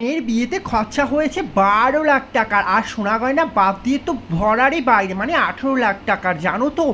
এর বিয়েতে খরচা হয়েছে বারো লাখ টাকার। আর সোনা গয়না বাদ দিয়ে তো ভরারই বাইরে মানে আঠেরো লাখ টাকার, জানো তো?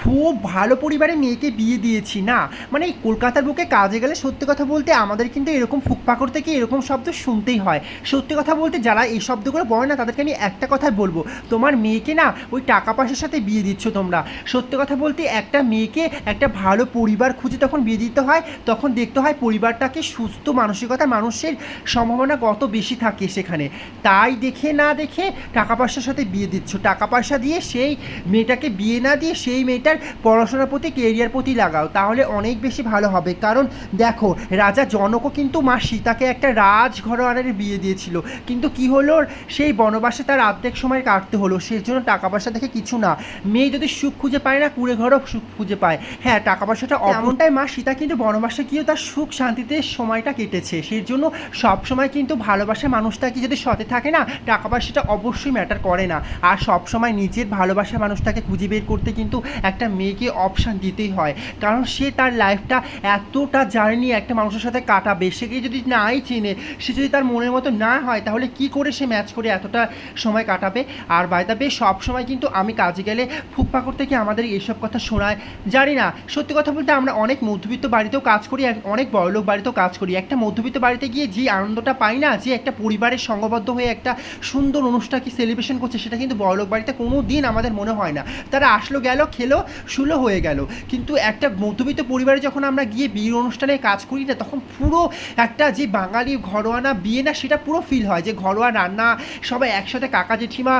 খুব ভালো পরিবারে মেয়েকে বিয়ে দিয়েছি, না? মানে এই কলকাতার বুকে কাজে গেলে সত্যি কথা বলতে আমাদের কিন্তু এরকম ফুকপাকর থেকে এরকম শব্দ শুনতেই হয়। সত্যি কথা বলতে যারা এই শব্দগুলো বলে না, তাদেরকে আমি একটা কথাই বলব। তোমার মেয়েকে না ওই টাকা পয়সার সাথে বিয়ে দিচ্ছ তোমরা। সত্যি কথা বলতে একটা মেয়েকে একটা ভালো পরিবার খুঁজে তখন বিয়ে দিতে হয়, তখন দেখতে হয় পরিবারটাকে সুস্থ মানসিকতা মানুষের সম্ভাবনা কত বেশি থাকে সেখানে। তাই দেখে না দেখে টাকা পয়সার সাথে বিয়ে দিচ্ছ। টাকা পয়সা দিয়ে সেই মেয়েটাকে বিয়ে না দিয়ে সেই মেয়েটার পড়াশোনার প্রতি কেরিয়ার প্রতি লাগাও। তাহলে অনেক বেশি ভালো হবে। কারণ দেখো রাজা জনকও কিন্তু মা সীতাকে একটা রাজ ঘরোয়ানের বিয়ে দিয়েছিল। কিন্তু কি হলো? সেই বনবাসে তার আর্ধেক সময় কাটতে হলো। সেই জন্য টাকা পয়সা দেখে কিছু না। মেয়ে যদি সুখ খুঁজে পায় না কুড়ে ঘরও সুখ খুঁজে পায়। হ্যাঁ টাকা পয়সাটা এমনটাই মা সীতা কিন্তু বনবাসে গিয়েও তার সুখ শান্তিতে সময়টা কেটেছে। সেই জন্য সব সময় কিন্তু ভালোবাসা মানুষটাকে যদি সতে থাকে না, টাকা পয়সাটা অবশ্যই ম্যাটার করে না। আর সব সময় নিজের ভালোবাসা মানুষটাকে খুঁজে বের করতে কিন্তু একটা মেয়েকে অপশান দিতেই হয়। কারণ সে তার লাইফটা এতটা জার্নি একটা মানুষের সাথে কাটাবে সেকে যদি নাই চেনে, সে যদি তার মনের মতো না হয়, তাহলে কি করে সে ম্যাচ করে এতটা সময় কাটাবে? আর বাইদাবে সব সময় কিন্তু আমি কাজে গেলে ফুকপাকর থেকে আমাদের এইসব কথা শোনায়। জানি না, সত্যি কথা বলতে আমরা অনেক মধ্যবিত্ত বাড়িতেও কাজ করি অনেক বড়লোক বাড়িতেও কাজ করি। একটা মধ্যবিত্ত বাড়িতে গিয়ে যে আনন্দটা পাই না যে একটা পরিবারের সঙ্গবদ্ধ হয়ে একটা সুন্দর অনুষ্ঠানকে সেলিব্রেশন করছে, সেটা কিন্তু বড়লোক বাড়িতে কোনো দিন আমাদের মনে হয় না। তারা আসলো, গেল, খেলো, শুলো হয়ে গেল। কিন্তু একটা মধ্যবিত্ত পরিবারে যখন আমরা গিয়ে বিয়ের অনুষ্ঠানে কাজ করি না, তখন পুরো একটা যে বাঙালি ঘরোয়ানা বিয়ে না, সেটা পুরো ফিল হয় যে ঘরোয়া রান্না, সবাই একসাথে কাকা জেঠিমা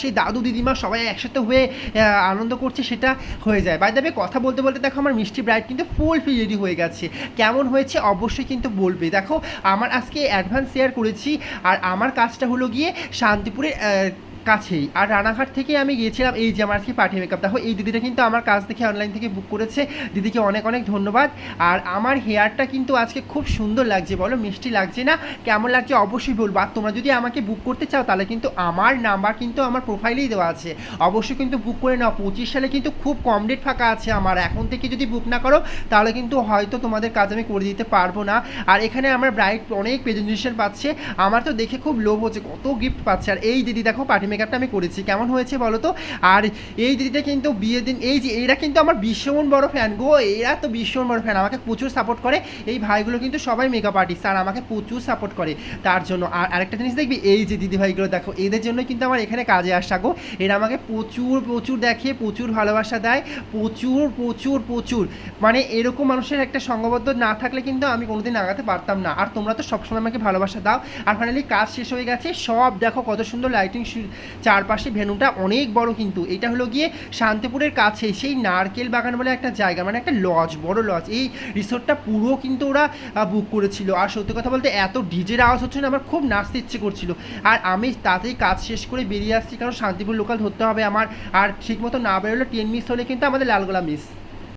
সেই দাদু দিদিমা সবাই একসাথে হয়ে আনন্দ করছে, সেটা হয়ে যায়। বাই দেবে কথা বলতে বলতে দেখো আমার মিষ্টি ব্রাইড কিন্তু ফুল ফি রেডি হয়ে গেছে। কেমন হয়েছে অবশ্যই কিন্তু বলবে। দেখো, আমার আজকে অ্যাডভান্স শেয়ার করেছি। আর আমার কাজটা হলো গিয়ে শান্তিপুরের কাছেই। আর রানাঘাট থেকে আমি গিয়েছিলাম এই যে আমার আজকে পার্টি মেকআপ দেখো, এই দিদিটা কিন্তু আমার কাজ দেখে অনলাইন থেকে বুক করেছে। দিদিকে অনেক অনেক ধন্যবাদ। আর আমার হেয়ারটা কিন্তু আজকে খুব সুন্দর লাগছে। বলো, মিষ্টি লাগছে না? কেমন লাগছে? অবশ্যই বলব। আর তোমরা যদি আমাকে বুক করতে চাও, তাহলে কিন্তু আমার নাম্বার কিন্তু আমার প্রোফাইলেই দেওয়া আছে। অবশ্যই কিন্তু বুক করে নাও। পঁচিশ সালে কিন্তু খুব কম ডেট ফাঁকা আছে আমার। এখন থেকে যদি বুক না করো, তাহলে কিন্তু হয়তো তোমাদের কাজ আমি করে দিতে পারব না। আর এখানে আমার ব্রাইট অনেক প্রেজেন্টেশন পাচ্ছে। আমার তো দেখে খুব লোভ হচ্ছে। কত গিফট পাচ্ছে। আর এই দিদি দেখো পার্টি মেকআপটা আমি করেছি। কেমন হয়েছে বলো তো? আর এই দিদিটা কিন্তু বিয়ের দিন এই যে এরা কিন্তু আমার ভীষণ বড় ফ্যান গো। এরা তো ভীষণ বড় ফ্যান আমাকে প্রচুর সাপোর্ট করে। এই ভাইগুলো কিন্তু সবাই মেকআপ আর্টিস্ট আর আমাকে প্রচুর সাপোর্ট করে। তার জন্য আর আরেকটা জিনিস দেখবি? এই যে দিদি ভাইগুলো, দেখো, এদের জন্য কিন্তু আমার এখানে কাজে আসা গো। এরা আমাকে প্রচুর প্রচুর দেখে, প্রচুর ভালোবাসা দেয়। প্রচুর প্রচুর প্রচুর। মানে এরকম মানুষের একটা সঙ্গবদ্ধ না থাকলে কিন্তু আমি কোনোদিন আগাতে পারতাম না। আর তোমরা তো সবসময় আমাকে ভালোবাসা দাও। আর ফাইনালি কাজ শেষ হয়ে গেছে। সব দেখো কত সুন্দর লাইটিং চারপাশে ভেনুটা অনেক বড় কিন্তু। এটা হলো গিয়ে শান্তিপুরের কাছে, সেই নারকেল বাগান বলে একটা জায়গা মানে একটা লজ বড় লজ এই রিসোর্টটা পুরো কিন্তু ওরা বুক করেছিল। আর সত্যি কথা বলতে এত ডিজের আওয়াজ হচ্ছে না, আমার খুব নাচতে ইচ্ছে করছিল। আর আমি তাতেই কাজ শেষ করে বেরিয়ে আসছি, কারণ শান্তিপুর লোকাল ধরতে হবে আমার। আর ঠিক মতো না বেরোলে ট্রেন মিস হলে কিন্তু আমাদের লালগোলা মিস